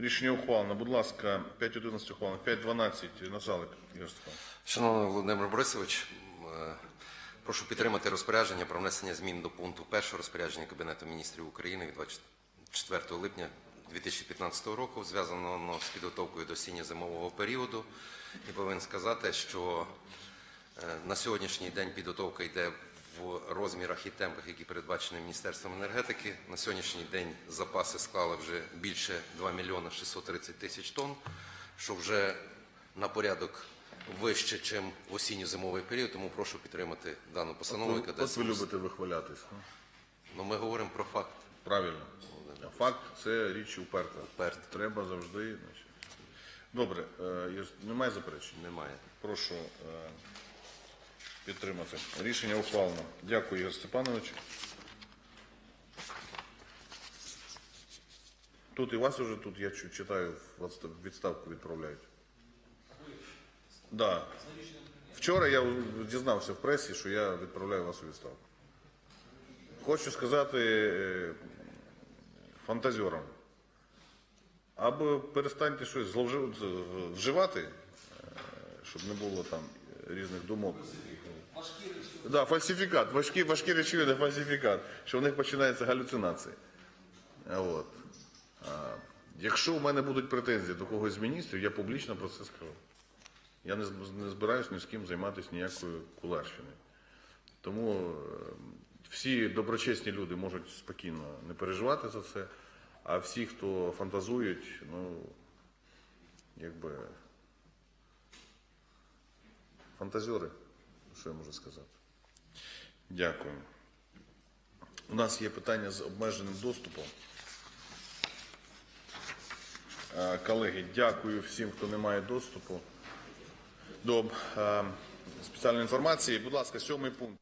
Рішення ухвалено. Будь ласка, 5.11 ухвалено. 5.12 Насалик. Ігор Шановний Володимир Борисович, е, прошу підтримати розпорядження про внесення змін до пункту 1 розпорядження Кабінету міністрів України від 24 липня 2015 року, зв'язаного з підготовкою до осінньо-зимового періоду. І повинен сказати, що е, на сьогоднішній день підготовка йде в розмірах і темпах, які передбачені Міністерством енергетики. На сьогоднішній день запаси склали вже більше 2 мільйони 630 тисяч тонн, що вже на порядок вище, ніж в осінньо-зимовий період, тому прошу підтримати дану постанову, яка От ви любите вихвалятись. ну. Ну, ми говоримо про факт. Правильно. А факт це річ уперта. Уперта. Треба завжди. Значить. Добре, е, немає заперечень? Немає. Прошу е, підтримати. Рішення ухвалено. Дякую, Ігор Степанович. Тут і вас уже тут, я читаю, відставку відправляють. Да. Вчора я дізнався в пресі, що я відправляю вас у відставку. Хочу сказати е, фантазерам. Або перестаньте щось зловжи- вживати, е, щоб не було там різних думок. Да, фальсифікат. Важкі, важкі речовини, фальсифікат. Що в них починаються галюцинації. От. А, якщо у мене будуть претензії до когось з міністрів, я публічно про це скажу. Я не, не збираюсь ні з ким займатися ніякою куларщиною. Тому е, всі доброчесні люди можуть спокійно не переживати за це, а всі, хто фантазують, ну, якби фантазери, що я можу сказати. Дякую. У нас є питання з обмеженим доступом. Е, Колеги, дякую всім, хто не має доступу до е, спеціальної інформації. Будь ласка, сьомий пункт.